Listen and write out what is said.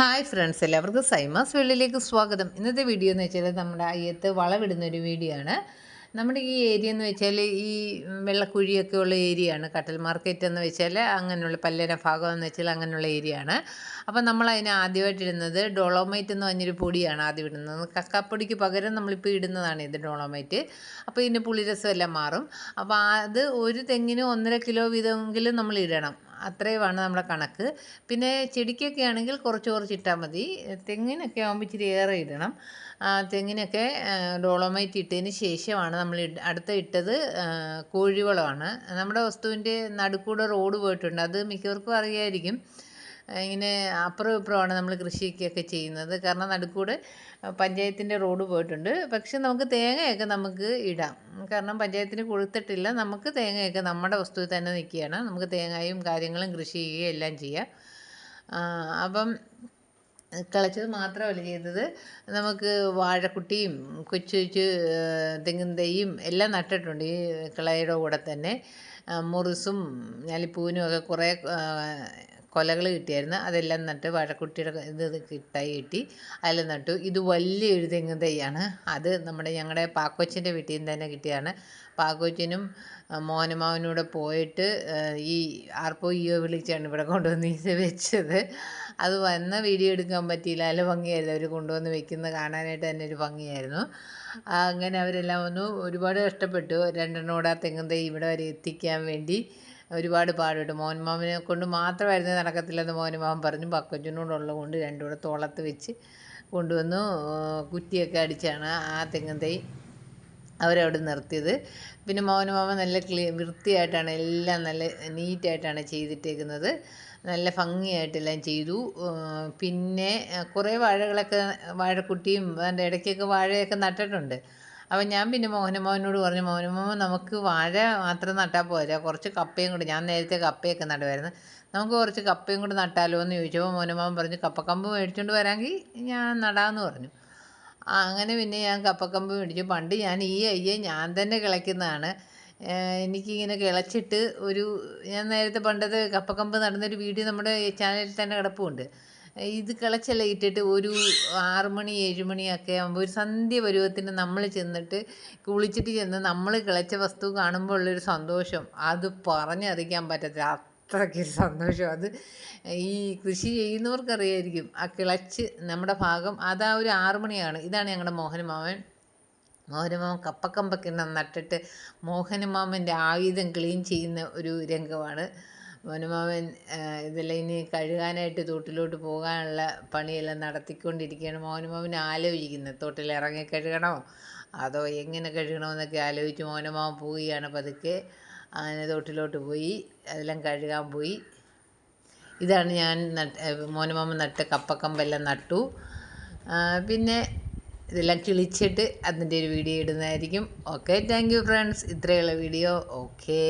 Hi friends എല്ലാവർക്കും സൈമാസ് വെള്ളിലേക്ക് സ്വാഗതം. ഇന്നത്തെ വീഡിയോ എന്ന് വെച്ചാൽ നമ്മുടെ അയ്യത്ത് വളവിടുന്ന ഒരു വീഡിയോ ആണ്. നമ്മുടെ ഈ ഏരിയ എന്ന് വെച്ചാൽ ഈ വെള്ളക്കുഴിയൊക്കെ ഉള്ള ഏരിയ ആണ്. കട്ടൽ മാർക്കറ്റ് എന്ന് വെച്ചാൽ അങ്ങനെയുള്ള പല്ലര ഭാഗം എന്ന് വെച്ചാൽ അങ്ങനെയുള്ള ഏരിയ ആണ്. അപ്പോൾ നമ്മൾ അതിന് ആദ്യമായിട്ട് ഇടുന്നത് ഡോളോമൈറ്റ് എന്ന് പറഞ്ഞൊരു പൊടിയാണ് ആദ്യം ഇടുന്നത്. കക്കാപ്പൊടിക്ക് പകരം നമ്മളിപ്പോൾ ഇടുന്നതാണ് ഇത് ഡോളോമൈറ്റ്. അപ്പോൾ ഇതിന്റെ പുളിരസം എല്ലാം മാറും. അപ്പോൾ അത് ഒരു തെങ്ങിന് ഒന്നര കിലോ വീതമെങ്കിലും നമ്മൾ ഇടണം. അത്രയുമാണ് നമ്മുടെ കണക്ക്. പിന്നെ ചെടിക്കൊക്കെ ആണെങ്കിൽ കുറച്ച് കുറച്ച് ഇട്ടാൽ മതി. തെങ്ങിനൊക്കെ ആകുമ്പോൾ ഇച്ചിരി ഏറെ ഇടണം. തെങ്ങിനൊക്കെ ഡോളോമൈറ്റ് ഇട്ടതിന് ശേഷമാണ് നമ്മൾ അടുത്ത ഇട്ടത് കോഴിവളമാണ്. നമ്മുടെ വസ്തുവിന്റെ നടുക്കൂടെ റോഡ് പോയിട്ടുണ്ട്. അത് മിക്കവർക്കും അറിയായിരിക്കും. ഇങ്ങനെ അപ്പുറം ഇപ്പുറമാണ് നമ്മൾ കൃഷിയൊക്കെ ചെയ്യുന്നത്. കാരണം നടുക്കൂടെ പഞ്ചായത്തിന്റെ റോഡ് പോയിട്ടുണ്ട്. പക്ഷെ നമുക്ക് തേങ്ങയൊക്കെ നമുക്ക് ഇടാം. കാരണം പഞ്ചായത്തിന് കൊടുത്തിട്ടില്ല നമുക്ക് തേങ്ങയൊക്കെ നമ്മുടെ വസ്തുവിൽ തന്നെ നിൽക്കുകയാണ്. നമുക്ക് തേങ്ങയും കാര്യങ്ങളും കൃഷി ചെയ്യുകയും എല്ലാം ചെയ്യാം. അപ്പം കളിച്ചത് മാത്രമല്ല ചെയ്തത് നമുക്ക് വാഴക്കുട്ടിയും കൊച്ചു കൊച്ചു തെങ്ങിൻ എല്ലാം നട്ടിട്ടുണ്ട് ഈ കിളയുടെ കൂടെ തന്നെ. മുറിസും ഞാലിപ്പൂവിനും ഒക്കെ കുറേ കൊലകൾ കിട്ടിയായിരുന്നു. അതെല്ലാം നട്ട് വാഴക്കുട്ടിയുടെ ഇത് കിട്ടായി കിട്ടി. അതിൽ നട്ടു. ഇത് വലിയൊരു തെങ്ങ് തൈയാണ്. അത് നമ്മുടെ ഞങ്ങളുടെ പാക്കോച്ചിന്റെ വീട്ടിൽ നിന്ന് തന്നെ കിട്ടിയതാണ്. പാക്കൊച്ചിനും മോനമാവനൂടെ പോയിട്ട് ഈ ആർപ്പോ ഈയോ വിളിച്ചാണ് ഇവിടെ കൊണ്ടുവന്ന് ഇത് വെച്ചത്. അത് വന്ന വീഡിയോ എടുക്കാൻ പറ്റിയില്ല. നല്ല ഭംഗിയായിരുന്നു. അവർ കൊണ്ടുവന്ന് വെക്കുന്നത് കാണാനായിട്ട് തന്നെ ഒരു ഭംഗിയായിരുന്നു. അങ്ങനെ അവരെല്ലാം വന്നു. ഒരുപാട് കഷ്ടപ്പെട്ടു. രണ്ടെണ്ണം കൂടെ തെങ്ങും തൈ ഇവിടെ വരെ എത്തിക്കാൻ വേണ്ടി. ഒരുപാട് പാടുപെട്ടു മോഹൻമാമനെ കൊണ്ട് മാത്രമായിരുന്നു നടക്കത്തില്ലെന്ന് മോഹൻമാമൻ പറഞ്ഞു. പക്കൊച്ചിനോടുള്ളത് കൊണ്ട് രണ്ടും കൂടെ തോളത്ത് വെച്ച് കൊണ്ടുവന്നു. കുറ്റിയൊക്കെ അടിച്ചാണ് ആ തെങ്ങും തൈ അവരവിടെ നിർത്തിയത്. പിന്നെ മോഹനമാമ നല്ല ക്ലീ വൃത്തിയായിട്ടാണ് എല്ലാം നല്ല നീറ്റായിട്ടാണ് ചെയ്തിട്ടേക്കുന്നത്. നല്ല ഭംഗിയായിട്ടെല്ലാം ചെയ്തു. പിന്നെ കുറേ വാഴകളൊക്കെ വാഴക്കുട്ടിയും അതിന്റെ ഇടയ്ക്കൊക്കെ വാഴയൊക്കെ നട്ടിട്ടുണ്ട്. അപ്പം ഞാൻ പിന്നെ മോഹനമോഹനോട് പറഞ്ഞു മോഹനമോഹൻ നമുക്ക് വാഴ മാത്രം നട്ടാൽ പോരാ. കുറച്ച് കപ്പയും കൂടി ഞാൻ നേരത്തെ കപ്പയൊക്കെ നടുമായിരുന്നു നമുക്ക് കുറച്ച് കപ്പയും കൂടി നട്ടാലോ എന്ന് ചോദിച്ചപ്പോൾ മോഹനമോഹൻ പറഞ്ഞു കപ്പക്കമ്പ് മേടിച്ചുകൊണ്ട് വരാമെങ്കിൽ ഞാൻ നടാമെന്ന് പറഞ്ഞു. അങ്ങനെ പിന്നെ ഞാൻ കപ്പക്കമ്പ് മേടിച്ചു. പണ്ട് ഞാൻ ഈ അയ്യെ ഞാൻ തന്നെ കിളയ്ക്കുന്നതാണ്. എനിക്കിങ്ങനെ കിളച്ചിട്ട് ഒരു ഞാൻ നേരത്തെ പണ്ടത്തെ കപ്പക്കമ്പ് നടന്നൊരു വീഡിയോ നമ്മുടെ ചാനലിൽ തന്നെ കിടപ്പുണ്ട്. ഇത് കിളച്ചെല്ലാം ഇട്ടിട്ട് ഒരു ആറ് മണി ഏഴ് മണിയൊക്കെ ആകുമ്പോൾ ഒരു സന്ധ്യ പരുവത്തിന് നമ്മൾ ചെന്നിട്ട് കുളിച്ചിട്ട് ചെന്ന് നമ്മൾ കിളച്ച വസ്തു കാണുമ്പോൾ ഉള്ളൊരു സന്തോഷം. അത് പറഞ്ഞറിയിക്കാൻ പറ്റത്തില്ല. അത്രയ്ക്ക് സന്തോഷം. അത് ഈ കൃഷി ചെയ്യുന്നവർക്കറിയായിരിക്കും. ആ കിളച്ച് നമ്മുടെ ഭാഗം അതാ ഒരു ആറുമണിയാണ് ഇതാണ് ഞങ്ങളുടെ മോഹനമാവൻ മോഹനമാമൻ കപ്പക്കമ്പക്കിണ്ണം നട്ടിട്ട് മോഹനമാമന്റെ ആയുധം ക്ലീൻ ചെയ്യുന്ന ഒരു രംഗമാണ്. ആ, ഇതെല്ലാം ഇനി കഴുകാനായിട്ട് തോട്ടിലോട്ട് പോകാനുള്ള പണിയെല്ലാം നടത്തിക്കൊണ്ടിരിക്കുകയാണ്. മോനുമാവൻ ആലോചിക്കുന്നത് തോട്ടിൽ ഇറങ്ങി കഴുകണോ? അതോ എങ്ങനെ കഴുകണമെന്നൊക്കെ ആലോചിച്ച് മോനുമാവൻ പോവുകയാണ് പതുക്കെ. അങ്ങനെ തോട്ടിലോട്ട് പോയി അതെല്ലാം കഴുകാൻ പോയി. ഇതാണ് ഞാൻ നട്ട് മോനമാമ നട്ട കപ്പക്കമ്പെല്ലാം നട്ടു. പിന്നെ ഇതെല്ലാം കിളിച്ചിട്ട് അതിന്റെ ഒരു വീഡിയോ ഇടുന്നതായിരിക്കും. Okay thank you friends. ഇത്രയുള്ള വീഡിയോ. ഓക്കേ.